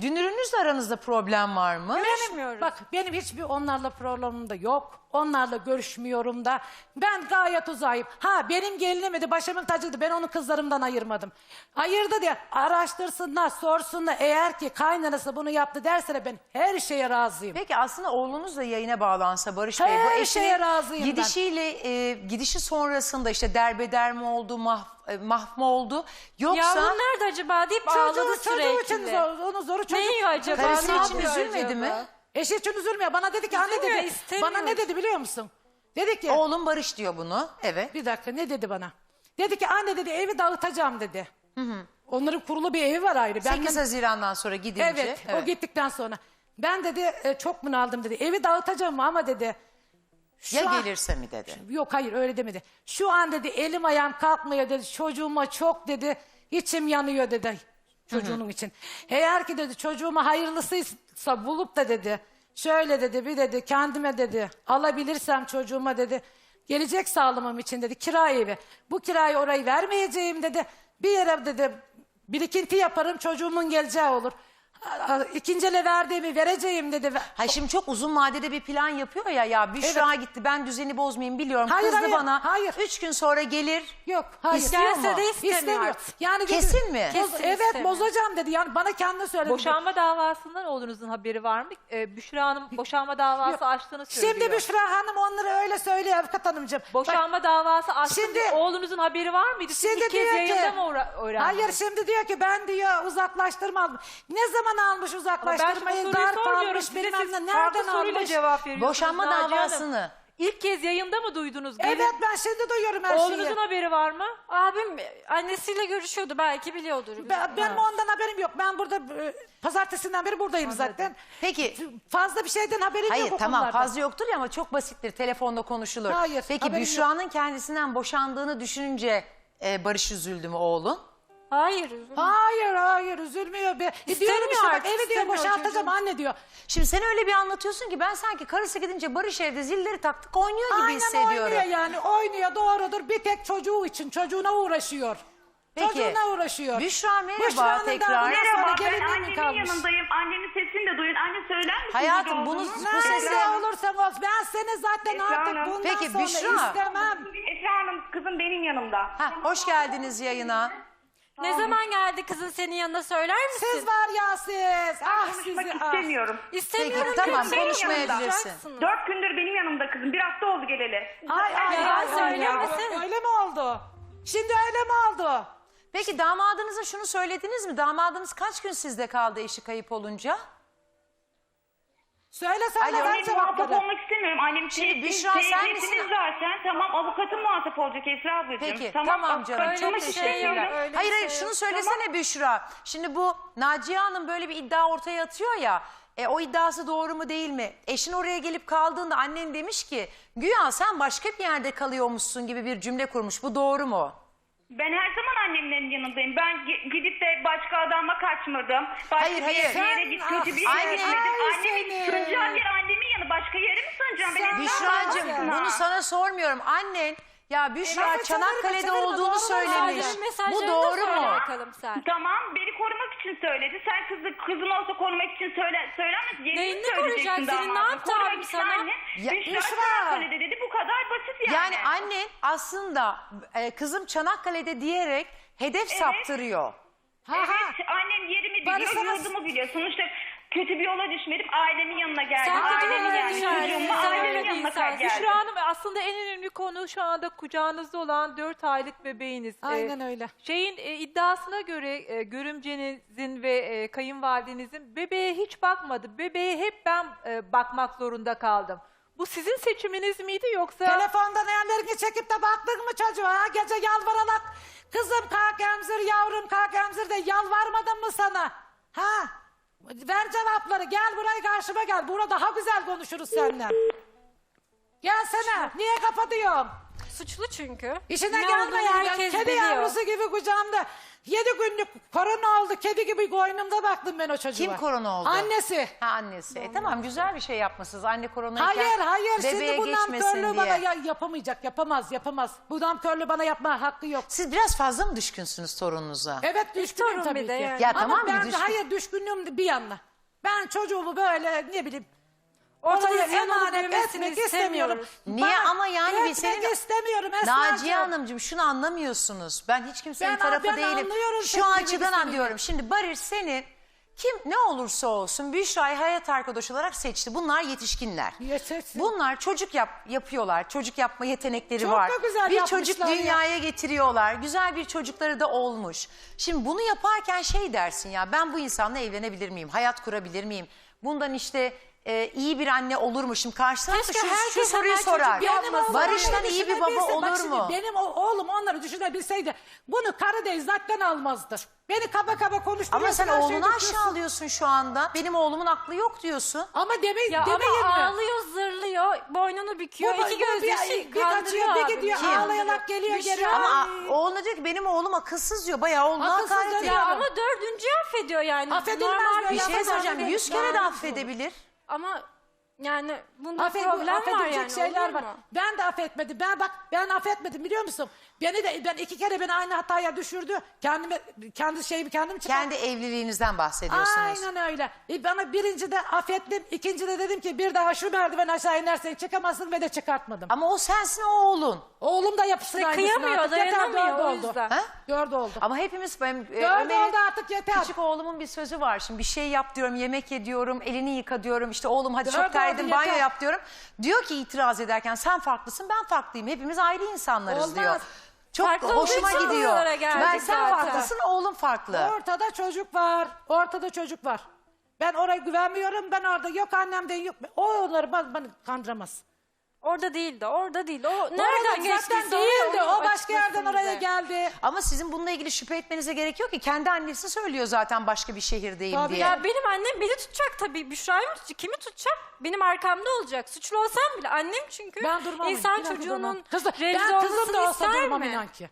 Dünürünüzle aranızda problem var mı? Benim, bak benim hiçbir onlarla problemim de yok. Onlarla görüşmüyorum da. Ben gayet uzayım. Ha benim gelinimi de başımın tacıydı. Ben onu kızlarımdan ayırmadım. Ayırdı diye araştırsınlar, sorsunlar. Eğer ki kaynanası bunu yaptı derse ben her şeye razıyım. Peki aslında oğlunuz da yayına bağlansa Barış Bey bu Her eşinin şeye razıyım ben. gidişiyle e, gidişi sonrasında işte derbeder mi oldu, mah, e, oldu yoksa Yavrum nerede acaba deyip ağladı Çocuğu, çocuğu için sürekli. zor, onun zoru çocuk. Ne yiyor acaba? karısı Ne için yapıyor üzülmedi acaba? mi? Eşi için üzülmüyor. Bana dedi ki anne Üzülmüyor, dedi. istemiyor. Bana ne dedi biliyor musun? Dedi ki Oğlum Barış diyor bunu. Evet. Bir dakika ne dedi bana? Dedi ki anne dedi evi dağıtacağım dedi. Onların kurulu bir evi var ayrı. 8 Benden- Haziran'dan sonra gidince. evet, o gittikten sonra. Ben dedi e, çok bunaldım dedi. Evi dağıtacağım ama dedi. Şu Ya an- gelirse mi dedi. Yok hayır öyle demedi. Şu an dedi elim ayağım kalkmıyor dedi. Çocuğuma çok dedi. içim yanıyor dedi. Çocuğunun için. Eğer ki dedi çocuğuma hayırlısıysa bulup da dedi. Şöyle dedi bir dedi kendime dedi. Alabilirsem çocuğuma dedi. Gelecek sağlamam için dedi kira evi. Bu kirayı orayı vermeyeceğim dedi. Bir yere dedi birikinti yaparım çocuğumun geleceği olur. İkinci ele verdiğimi vereceğim dedi. Ha şimdi çok uzun vadede bir plan yapıyor ya ya Büşra gitti ben düzeni bozmayayım biliyorum Hayır, kızdı hayır, bana. hayır. Üç gün sonra gelir. Yok hayır. İstiyor Gelse mu? de istemiyor. İstemiyor. Yani dedi- Kesin mi? Boz- Kesin evet istemiyor. bozacağım dedi. Yani bana kendi söyledi. Boşanma davasından oğlunuzun haberi var mı? Ee, Büşra Hanım boşanma davası Yok. açtığını söylüyor. Şimdi Büşra Hanım onları öyle söylüyor Avukat Hanımcığım. Bak, Boşanma davası açtı. Şimdi- Şimdi, oğlunuzun haberi var mıydı? Siz Şimdi ilk kez diyor ki- yayında mı uğra- öğrendiniz? Hayır şimdi diyor ki ben diyor uzaklaştırma aldım. Ne zaman almış Ama ben şimdi bu uzaklaştırmayı? soruyu Dar sormuyorum. kalmış Size bilmem siz ne. farklı Nereden soruyla almış? cevap veriyorsunuz Boşanma Naciye Hanım. davasını. İlk kez yayında mı duydunuz? Gelin- Evet ben şimdi duyuyorum her Oğlunuzun şeyi. haberi var mı? Abim annesiyle görüşüyordu belki biliyordur. Ben, benim ondan haberim yok. Ben burada e, pazartesinden beri buradayım zaten. Peki Fazla bir şeyden haberim Hayır yok o tamam konularda. fazla yoktur ya ama çok basittir telefonda konuşulur. Hayır, Peki haberim Büşra'nın kendisinden boşandığını düşününce e, Barış üzüldü mü oğlun? Hayır. üzülme. Hayır hayır üzülmüyor. Be. E, diyorum işte bak artık, evi diyor istemiyor boşaltacağım çocuğum. anne diyor. Şimdi sen öyle bir anlatıyorsun ki ben sanki karısı gidince Barış evde zilleri taktık oynuyor gibi Aynen hissediyorum. oynuyor yani oynuyor doğrudur bir tek çocuğu için çocuğuna uğraşıyor. Peki. Çocuğuna uğraşıyor. Büşra merhaba Büşra'nın da tekrar. bundan sonra Merhaba ben gelinliği mi annemin kalmış? yanındayım. Annemin sesini de duyun. Anne söyler misin? Hayatım, burada bunu- olduğunu? bu ses- Nerede olursan ol. Ben seni zaten Esra artık Hanım. bundan Peki, sonra Büşra. istemem. Esra Hanım kızım benim yanımda. Ha, hoş geldiniz yayına. Ne zaman geldi kızın senin yanına söyler misin? Siz var ya siz. Ah Konuşmak sizi ah. istemiyorum. İstemiyorum. Peki, tamam, kızım, konuşmayabilirsin. Dört gündür benim yanımda kızım. Bir hafta oldu geleli. Ay ay Yalan ay, ay, söylemesin. Öyle mi oldu? Şimdi öyle mi oldu? Peki damadınıza şunu söylediniz mi? Damadınız kaç gün sizde kaldı eşi kayıp olunca? Söyle söyle Alo, ben Annem muhatap cevapları. olmak istemiyorum. Annem Şimdi Şimdi Büşra, sen misin? zaten. Tamam avukatım muhatap olacak Esra ablacığım. Peki tamam, canım avukatım çok şey teşekkürler. yok, öyle bir hayır hayır şey şunu yok. söylesene Büşra. Şimdi bu Naciye Hanım böyle bir iddia ortaya atıyor ya. E, o iddiası doğru mu değil mi? Eşin oraya gelip kaldığında annen demiş ki güya sen başka bir yerde kalıyormuşsun gibi bir cümle kurmuş. Bu doğru mu? Ben her zaman annemlerin yanındayım. Ben gi- gidip de başka adama kaçmadım. Başka Hayır, bir hayır. yere Sen- git, kötü bir yere gitmedim. Ay seni. sığınacağım yer annemin yanı. Başka yere mi sığınacağım? Ben Sen- evden Büşra'cığım bunu sana sormuyorum. Annen ya Büşra Evet, Çanakkale'de çevirme, olduğunu doğru söylemiş. Bu doğru söyle mu? bakalım sen. Tamam beni korumak için söyledi. Sen kızı, kızın olsa korumak için söyle, söylemez. Yerini Neyini söyleyeceksin koruyacak? Senin ne yaptı Korumak abim Ya, Büşra. Çanakkale'de dedi bu kadar basit yani. Yani annen aslında e, kızım Çanakkale'de diyerek hedef saptırıyor. Ha ha. Evet, annem yerimi Bana biliyor, sana- yurdumu biliyor. Sonuçta kötü bir yola düşmedim. Ailemin yanına geldim. Sen kötü bir ailemin yola düşmedin. çocuğumla Sen ailemin öyle bir yanına insansın. geldim. Büşra Hanım aslında en önemli konu şu anda kucağınızda olan 4 aylık bebeğiniz. Ee, Aynen öyle. Şeyin e, iddiasına göre e, görümcenizin ve e, kayınvalidenizin bebeğe hiç bakmadı. Bebeğe hep ben e, bakmak zorunda kaldım. Bu sizin seçiminiz miydi yoksa? Telefondan ellerini çekip de baktın mı çocuğa? Gece yalvararak kızım kalk emzir yavrum kalk emzir de yalvarmadın mı sana? Ha? Ver cevapları gel buraya karşıma gel. Burada daha güzel konuşuruz seninle. Gelsene. Niye kapatıyorsun? Suçlu çünkü. İşine Ne gelme olduğunu ya. herkes Kedi biliyor. yavrusu gibi kucağımda. Yedi günlük korona oldu. Kedi gibi koynumda baktım ben o çocuğa. Kim korona oldu? Annesi. Ha annesi. E, tamam güzel bir şey yapmışsınız. Anne koronayken Hayır hayır bebeğe şimdi bu namkörlüğü diye. bana ya- yapamayacak yapamaz yapamaz. Bu namkörlüğü bana yapma hakkı yok. Siz biraz fazla mı düşkünsünüz torununuza? Evet düşkünüm tabii ki. yani. Ya Ama tamam, ben de düşkün- hayır düşkünlüğüm bir yana. Ben çocuğumu böyle ne bileyim oraya emanet etmek istemiyorum. Niye Bana ama yani bir etmek senin- istemiyorum Esra'cığım. Naciye Hanımcığım şunu anlamıyorsunuz. Ben hiç kimsenin Ben- tarafı ben değilim. anlıyorum Şu senin demek açıdan istediğini. anlıyorum. Şimdi Barış senin kim ne olursa olsun Büşra'yı hayat arkadaşı olarak seçti. Bunlar yetişkinler. Yetersin. Bunlar çocuk yap, yapıyorlar. Çocuk yapma yetenekleri Çok var. da güzel bir yapmışlar çocuk ya. dünyaya getiriyorlar. Güzel bir çocukları da olmuş. Şimdi bunu yaparken şey dersin ya ben bu insanla evlenebilir miyim? Hayat kurabilir miyim? Bundan işte e, iyi bir anne olur mu? Şimdi karşı taraf da Keşke şu, şu soruyu hemen çocuk sorar. yapmasın. Barış'tan iyi bir baba Düşünebilse- olur şimdi mu? Benim o, oğlum onları düşünebilseydi bunu Karadeniz zaten almazdı. Beni kaba kaba konuşturuyorsun. Ama sen her şeyi oğlunu aşağılıyorsun şu anda. Benim oğlumun aklı yok diyorsun. Ama deme, Ya demeyin ama mi? ağlıyor, zırlıyor, boynunu büküyor, Bu- iki bu göz bir- yaşı bir kandırıyor kaçıyor, bir abi. gidiyor, Kim? ağlayarak geliyor, Büşra. geri Ama Ay. a- oğluna diyor ki benim oğlum akılsız diyor. Bayağı oğluna Akılsız hakaret ediyor. Ya ama dördüncü affediyor yani. Affedilmez Normal böyle Bir şey Ama söyleyeceğim. Yüz kere de Yani- affedebilir. Ama yani bunda Affed, problem var affedilecek yani. şeyler olur var. mu? Ben de affetmedim. Ben bak ben affetmedim biliyor musun? Beni de ben iki kere beni aynı hataya düşürdü. Kendime kendi şeyimi kendim çıkarttım. Kendi evliliğinizden bahsediyorsunuz. Aynen öyle. E bana birinci de affettim. ikinci de dedim ki bir daha şu merdiven aşağı inersen çıkamazsın ve de çıkartmadım. Ama o sensin o oğlun. Oğlum da yapsın İşte aynısını kıyamıyor, artık. Yeter, dayanamıyor dört o oldu. yüzden. Ha? Dört oldu. Ama hepimiz benim e, Dört Ömer'in oldu artık yeter. küçük oğlumun bir sözü var. Şimdi bir şey yap diyorum, yemek ye diyorum, elini yıka diyorum. İşte oğlum hadi Dört çok oldu, terledim banyo yeter. yap diyorum. Diyor ki itiraz ederken sen farklısın ben farklıyım. Hepimiz ayrı insanlarız Olmaz. diyor. Çok Farklı olduğu hoşuma için gidiyor. buralara geldik Ben sen zaten. farklısın oğlum farklı. Ortada çocuk var. Ortada çocuk var. Ben oraya güvenmiyorum. Ben orada yok annem de yok. O onları bana, bana kandıramaz. Orada değildi, orada değil. O nereden geçtiyse zaten değildi. O başka yerden oraya geldi. Ama sizin bununla ilgili şüphe etmenize gerek yok ki. Kendi annesi söylüyor zaten başka bir şehirdeyim Tabii diye. Ya benim annem beni tutacak tabii. Büşra'yı mı tutacak? Kimi tutacak? Benim arkamda olacak. Suçlu olsam bile annem çünkü Ben durmam. insan inan ki durmam. çocuğunun Kızım, revize ben kızım olmasını da olsa ister durmam mi? inan ki.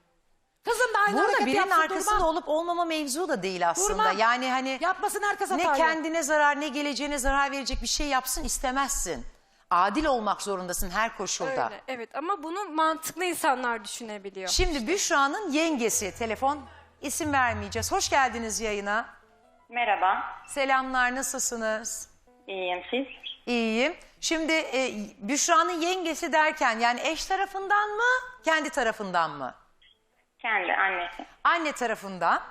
Kızım da aynı Burada hareket birinin yapsın, arkasında durmam. olup olmama mevzu da değil aslında. Durmam. Yani hani Yapmasın herkes ne kendine zarar ne geleceğine zarar verecek bir şey yapsın istemezsin. Adil olmak zorundasın her koşulda. Öyle, evet ama bunu mantıklı insanlar düşünebiliyor. Şimdi Büşra'nın yengesi telefon isim vermeyeceğiz. Hoş geldiniz yayına. Merhaba. Selamlar nasılsınız? İyiyim siz? İyiyim. Şimdi e, Büşra'nın yengesi derken yani eş tarafından mı kendi tarafından mı? Kendi annesi. Anne tarafından.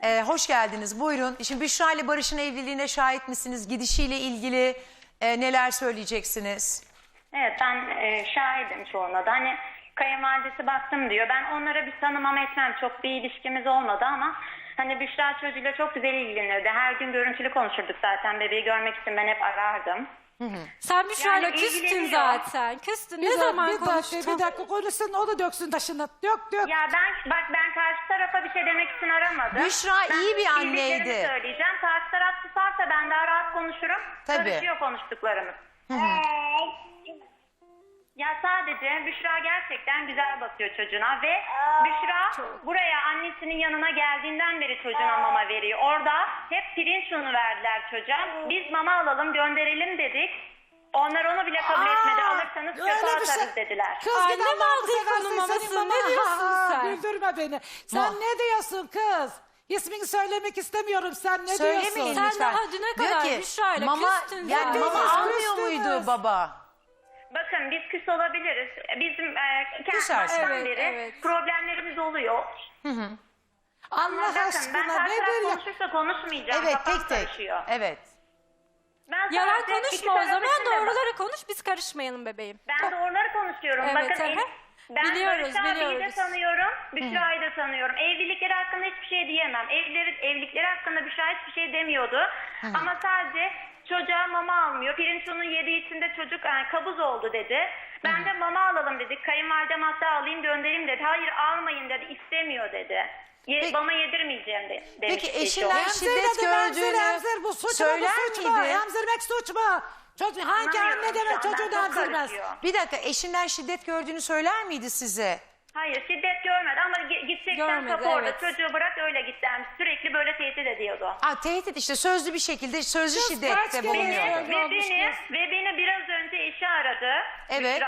E, hoş geldiniz buyurun. Şimdi Büşra ile Barış'ın evliliğine şahit misiniz? Gidişiyle ilgili e, neler söyleyeceksiniz? Evet ben e, şahidim çoğuna da. Hani kayınvalidesi baktım diyor. Ben onlara bir tanımam etmem. Çok bir ilişkimiz olmadı ama hani Büşra çocuğuyla çok güzel ilgilenirdi. Her gün görüntülü konuşurduk zaten. Bebeği görmek için ben hep arardım. Sen Büşra'yla Yani küstün ilgileniyor. zaten. Küstün. Bir Ne dakika, zaman bir dakika, konuştun? bir dakika konuşsun o da döksün taşını. Dök dök. Ya ben bak ben karşı tarafa bir şey demek için aramadım. Büşra Ben iyi bir bildiklerimi anneydi. söyleyeceğim. Karşı taraf susarsa ben daha rahat konuşurum. Tabii. Karışıyor konuştuklarımız. Sadece Büşra gerçekten güzel bakıyor çocuğuna ve Büşra buraya annesinin yanına geldiğinden beri çocuğuna mama veriyor. Orada hep pirinç unu verdiler çocuğa. Biz mama alalım gönderelim dedik. Onlar onu bile kabul etmedi. Alırsanız öyle bir atarız şey- dediler. Kız Annem git Allah'ını aldı ilk seversen onun senin mamasını. mama- Ne diyorsun ha, sen? Güldürme beni. Sen Ma- ne diyorsun kız? İsmini söylemek istemiyorum. Sen ne Söylemeyin diyorsun? Sen lütfen. daha düne Diyor kadar ki, Büşra'yla mama, küstün yani zaten. mama almıyor küstünüz. muydu baba? Bakın biz küs olabiliriz. Bizim e, kendi baştan Evet, beri evet. problemlerimiz oluyor. Allah Bakın ben aşkına karşı taraf nedir ya? konuşursa konuşmayacağım. Evet Kafam tek tek. karışıyor. Evet. Ben Yalan sadece iki konuşma o taraf zaman için de- doğruları konuş biz karışmayalım bebeğim. Ben doğruları konuşuyorum. Evet, Bakın aha. el- ben Biliyoruz, Barış abiyi de biliyoruz. tanıyorum. Büşra'yı da tanıyorum. Evlilikleri hakkında hiçbir şey diyemem. Evlileri, evlilikleri hakkında Büşra hiçbir şey demiyordu. Ama sadece çocuğa mama almıyor. Pirinç unu yediği için de çocuk e, kabuz oldu dedi. Ben de mama alalım dedik. Kayınvalidem hatta alayım göndereyim dedi. Hayır almayın dedi. istemiyor dedi. Ye, Peki- mama yedirmeyeceğim de, demişti. Peki eşi eşinden şiddet gördüğünü emzir. Bu suç mu, söyler bu suç mu? miydi? Emzirmek suç mu? Çocuk, hangi Anlamıyorum anne şu demek an, çocuğu ben da çok emzirmez? karışıyor. Bir dakika eşinden şiddet gördüğünü söyler miydi size? Hayır şiddet görmedi ama ge- gideceksen Görmedi, kapı orada evet. çocuğu bırak öyle git demiş. Sürekli böyle tehdit ediyordu. Ha, tehdit işte sözlü bir şekilde sözlü Kız kaç şiddette kere bulunuyor. Ve olmuş beni, kız. ve beni biraz önce eşi aradı. Evet.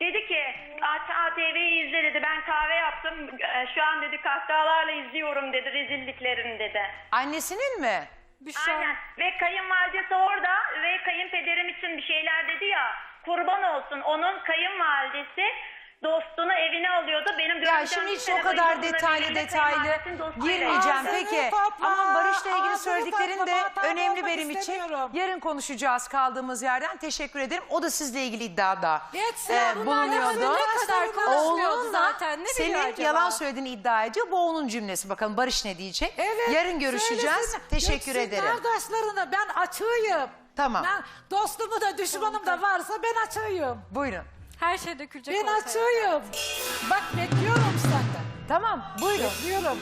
Dedi ki ATV'yi izle dedi. Ben kahve yaptım. Ee, Şu an dedi kahkahalarla izliyorum dedi rezilliklerini dedi. Annesinin mi? Büşra. Aynen. Ve kayınvalidesi orada ve kayınpederim için bir şeyler dedi ya. Kurban olsun onun kayınvalidesi dostunu evine alıyordu. Benim Ya şimdi hiç o kadar detaylı detaylı girmeyeceğim. Peki topla, ama Barış'la ilgili ağzını söylediklerin de muhatap önemli benim için. istemiyorum. Yarın konuşacağız kaldığımız yerden. Teşekkür ederim. O da sizle ilgili iddiada Geçsin, e, bunlar bulunuyordu. ne kadar konuşmuyordu Oğlunla zaten, ne senin acaba? yalan söylediğini iddia ediyor. Bu onun cümlesi. Bakalım Barış ne diyecek? Evet, Yarın görüşeceğiz. söylesinler. Teşekkür Göksün ederim. Kardeşlerine ben açığıyım. Tamam. Ben dostumu da düşmanım da varsa ben açığım. Buyurun. Her şey dökülecek Ben ortaya. açığım. Bak bekliyorum senden. Tamam buyurun. Bekliyorum.